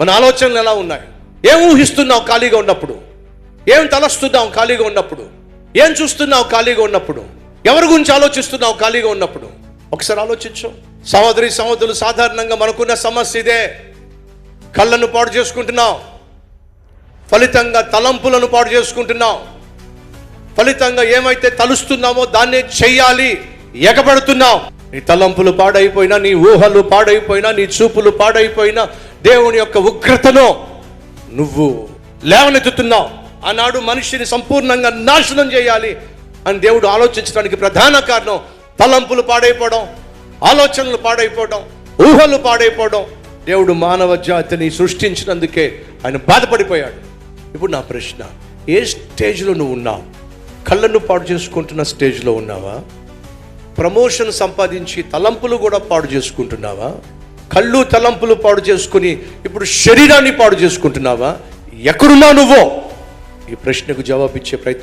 మన ఆలోచనలు ఎలా ఉన్నాయి? ఏం ఊహిస్తున్నావు ఖాళీగా ఉన్నప్పుడు? ఏం తలస్తున్నావు ఖాళీగా ఉన్నప్పుడు? ఏం చూస్తున్నావు ఖాళీగా ఉన్నప్పుడు? ఎవరి గురించి ఆలోచిస్తున్నావు ఖాళీగా ఉన్నప్పుడు? ఒకసారి ఆలోచించు. సహోదరి సహోదరులు సాధారణంగా మనకున్న సమస్య ఇదే. కళ్ళను పాడు చేసుకుంటున్నాం ఫలితంగా తలంపులను పాడు చేసుకుంటున్నాం ఫలితంగా ఏమైతే తలుస్తున్నామో దాన్నే చెయ్యాలి ఎగబడుతున్నాం నీ తలంపులు పాడైపోయినా నీ ఊహలు పాడైపోయినా నీ చూపులు పాడైపోయినా దేవుని యొక్క ఉగ్రతను నువ్వు లేవనెత్తుతున్నావు. ఆనాడు మనిషిని సంపూర్ణంగా నాశనం చేయాలి అని దేవుడు ఆలోచించడానికి ప్రధాన కారణం తలంపులు పాడైపోవడం ఆలోచనలు పాడైపోవడం ఊహలు పాడైపోవడం. దేవుడు మానవ జాతిని సృష్టించినందుకే ఆయన బాధపడిపోయాడు. ఇప్పుడు నా ప్రశ్న ఏ స్టేజ్లో నువ్వు ఉన్నావు? కళ్ళను పాడు చేసుకుంటున్న స్టేజ్లో ఉన్నావా? ప్రమోషన్ సంపాదించి తలంపులు కూడా పాడు చేసుకుంటున్నావా? కళ్ళు తలంపులు పాడు చేసుకుని ఇప్పుడు శరీరాన్ని పాడు చేసుకుంటున్నావా? ఎక్కడున్నా నువ్వు? ఈ ప్రశ్నకు జవాబిచ్చే ప్రయత్నం